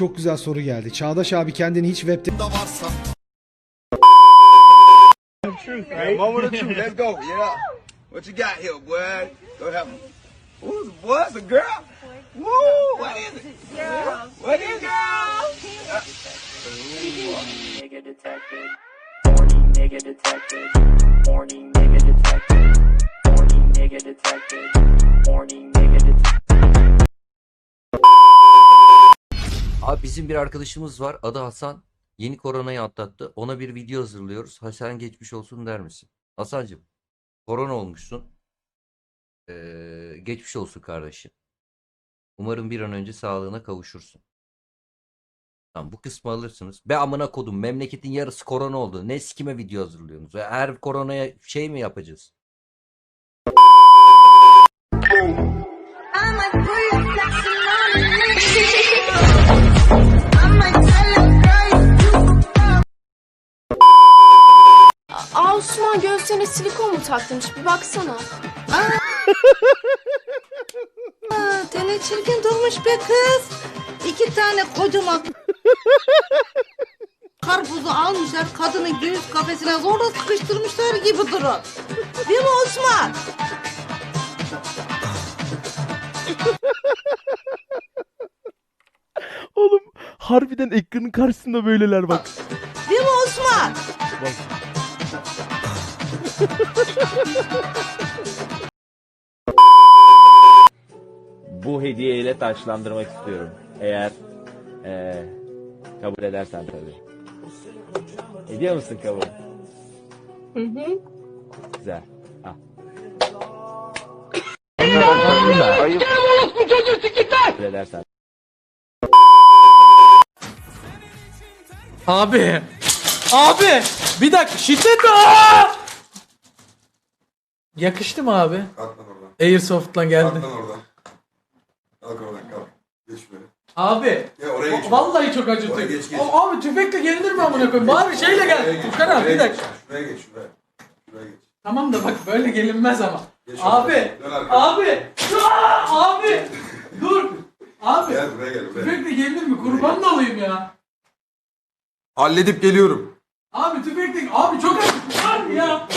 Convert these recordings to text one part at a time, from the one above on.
çok güzel soru geldi. Çağdaş abi kendini hiç detected. Horny nigga detected. Horny nigga detected. Abi bizim bir arkadaşımız var. Adı Hasan. Yeni koronayı atlattı. Ona bir video hazırlıyoruz. Hasan geçmiş olsun der misin? Hasancığım, korona olmuşsun. Ee, geçmiş olsun kardeşim. Umarım bir an önce sağlığına kavuşursun. Tamam bu kısmı alırsınız. Be amına kodum memleketin yarısı korona oldu. Ne sikime video hazırlıyorsunuz? Her koronaya şey mi yapacağız? I'm Osman göğsüne silikon mu taktırmış bir baksana. Tene çirkin durmuş be kız. İki tane kocaman karpuzu almışlar kadının göğüs kafesine zorla sıkıştırmışlar gibi durun. Değil mi Osman? Oğlum harbiden ekranın karşısında böyleler bak. Değil mi Osman? Bu hediyeyle taşlandırmak istiyorum. Eğer eee, kabul edersen tabii. Ediyor musun kabul? Hı hı. Güzel. Al. Kabul edersen. Abi. Abi. Bir dakika şiddet mi? Aa! Yakıştı mı abi? Kalk lan oradan. Airsoft'tan geldi. Kalk lan oradan. Kalk oradan kalk. Geç böyle. Abi. Ya oraya geç. Vallahi çok Oraya acıtıyor. geç, geç. Abi, abi tüfekle gelinir mi amına koyayım? Bari şeyle gel. geç, Furkan abi şuraya bir dakika. geç, Şuraya geç şuraya. Şuraya geç. Tamam da bak böyle gelinmez ama. Geç Abi. şuraya. Dön arkaya. Abi. Aa, abi. Dur. Abi. Gel buraya gel buraya. Tüfekle gelinir mi? Kurban olayım ya. Halledip geliyorum. Abi tüfekle abi çok acıtıyor. Abi ya.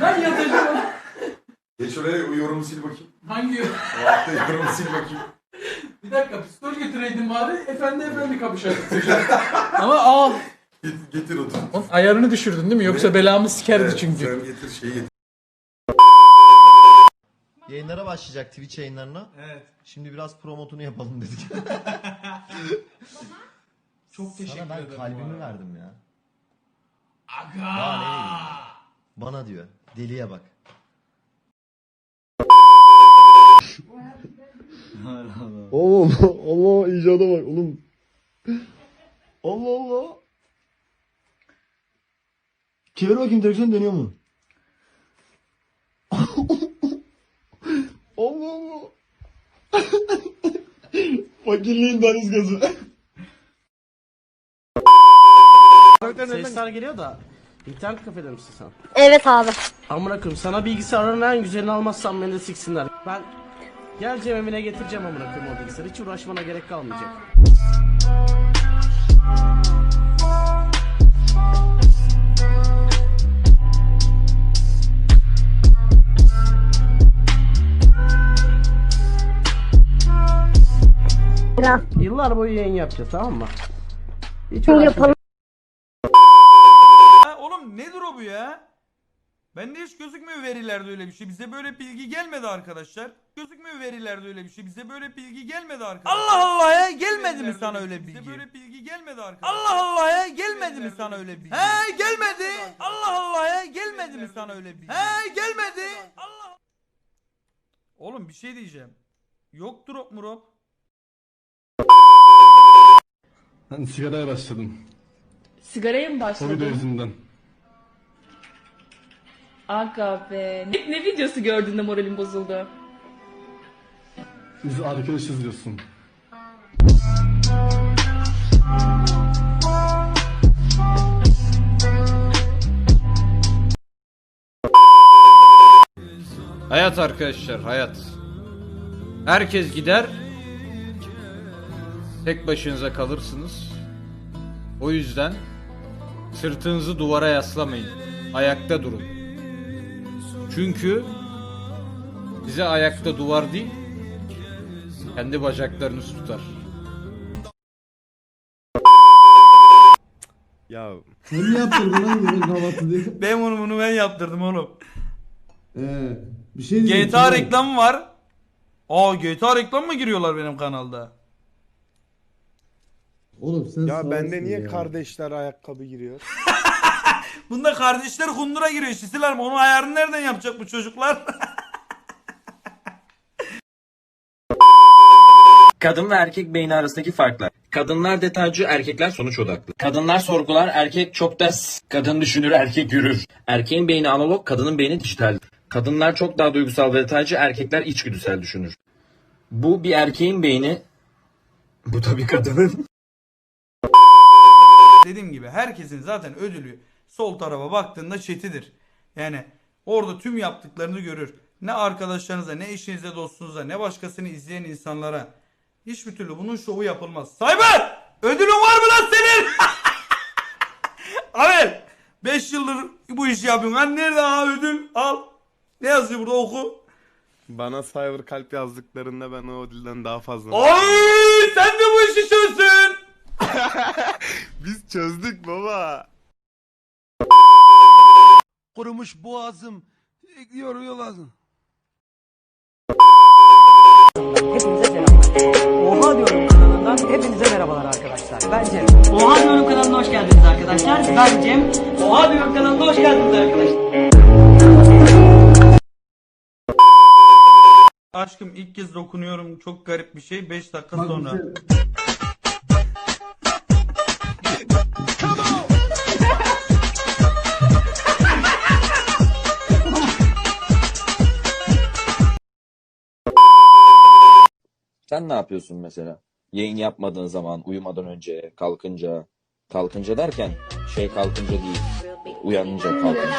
Ben yatacağım. Geç oraya yorumu sil bakayım. Hangi Altta yorumu sil bakayım. Bir dakika pistol getireydin bari. Efendi efendi kapışalım. Ama al. Getir, getir otur. Onun ayarını düşürdün değil mi? Yoksa belamı sikerdi Evet, çünkü. Sen getir şeyi getir. Yayınlara başlayacak Twitch yayınlarına. Evet. Şimdi biraz promotunu yapalım dedik. Çok teşekkür Sana ben ederim. kalbimi verdim ya. Aga. Daha ne diyeyim? Bana diyor. Deliye bak. Oğlum Allah icada bak oğlum. Allah Allah. Çevir bakayım direksiyon dönüyor mu? Allah Allah. Fakirliğin deniz gazı. Sesler geliyor da. İnternet kafede misin sen? Evet abi. Amına koyayım sana bilgisayarın en güzelini almazsam beni de siksinler. Ben geleceğim evine getireceğim amına koyayım o bilgisayarı. Hiç uğraşmana gerek kalmayacak. Yıllar boyu yayın yapacağız tamam mı? Hiç Yapalım. Oğlum nedir o bu ya? Bende hiç gözükmüyor verilerde öyle bir şey. Bize böyle bilgi gelmedi arkadaşlar. Gözükmüyor verilerde öyle bir şey. Bize böyle bilgi gelmedi arkadaşlar. Allah Allah ya gelmedi mi sana öyle bilgi? Bize böyle bilgi gelmedi arkadaşlar. Allah Allah ya gelmedi mi sana öyle bilgi? He gelmedi. Allah Allah ya gelmedi mi sana öyle bilgi? He gelmedi. Allah. Oğlum bir şey diyeceğim. Yok drop mu drop? Ben sigaraya başladım. Sigaraya mı Covid başladın? yüzünden. Aga be. Ne, ne videosu gördün de moralin bozuldu? Biz arkadaşız diyorsun. Hayat arkadaşlar hayat. Herkes gider. tek başınıza kalırsınız. O yüzden sırtınızı duvara yaslamayın. Ayakta durun. Çünkü size ayakta duvar değil, kendi bacaklarınız tutar. Ya Sen mi yaptırdın lan yemek kahvaltı diye? Ben bunu bunu ben yaptırdım oğlum. Ee, bir şey diyeceğim. GTA reklamı var. Aa GTA reklam mı giriyorlar benim kanalda? Oğlum sen ya bende niye ya. kardeşler ayakkabı giriyor? Bunda kardeşler kundura giriyor. Şisiler mi? Onun ayarını nereden yapacak bu çocuklar? Kadın ve erkek beyni arasındaki farklar. Kadınlar detaycı, erkekler sonuç odaklı. Kadınlar sorgular, erkek çok ders. Kadın düşünür, erkek yürür. Erkeğin beyni analog, kadının beyni dijital. Kadınlar çok daha duygusal ve detaycı, erkekler içgüdüsel düşünür. Bu bir erkeğin beyni. Bu tabii kadının. Dediğim gibi herkesin zaten ödülü sol tarafa baktığında chat'idir. Yani orada tüm yaptıklarını görür. Ne arkadaşlarınıza, ne eşinize, dostunuza, ne başkasını izleyen insanlara. Hiçbir türlü bunun şovu yapılmaz. Cyber! Ödülün var mı lan senin? Abel! 5 yıldır bu işi yapıyorsun. Hani nerede ha ödül? Al. Ne yazıyor burada oku. Bana cyber kalp yazdıklarında ben o ödülden daha fazla. Ay sen de bu işi çözdün. Biz çözdük baba. Kurumuş boğazım. Yoruyor lazım. Hepinize selamlar. Oha diyorum kanalından hepinize merhabalar arkadaşlar. Ben Cem. Oha diyorum kanalına hoş geldiniz arkadaşlar. Ben Cem. Oha diyorum kanalına hoş geldiniz arkadaşlar. Aşkım ilk kez dokunuyorum. Çok garip bir şey. 5 dakika sonra. Sen ne yapıyorsun mesela? Yayın yapmadığın zaman, uyumadan önce, kalkınca. Kalkınca derken şey kalkınca değil. Uyanınca kalkınca.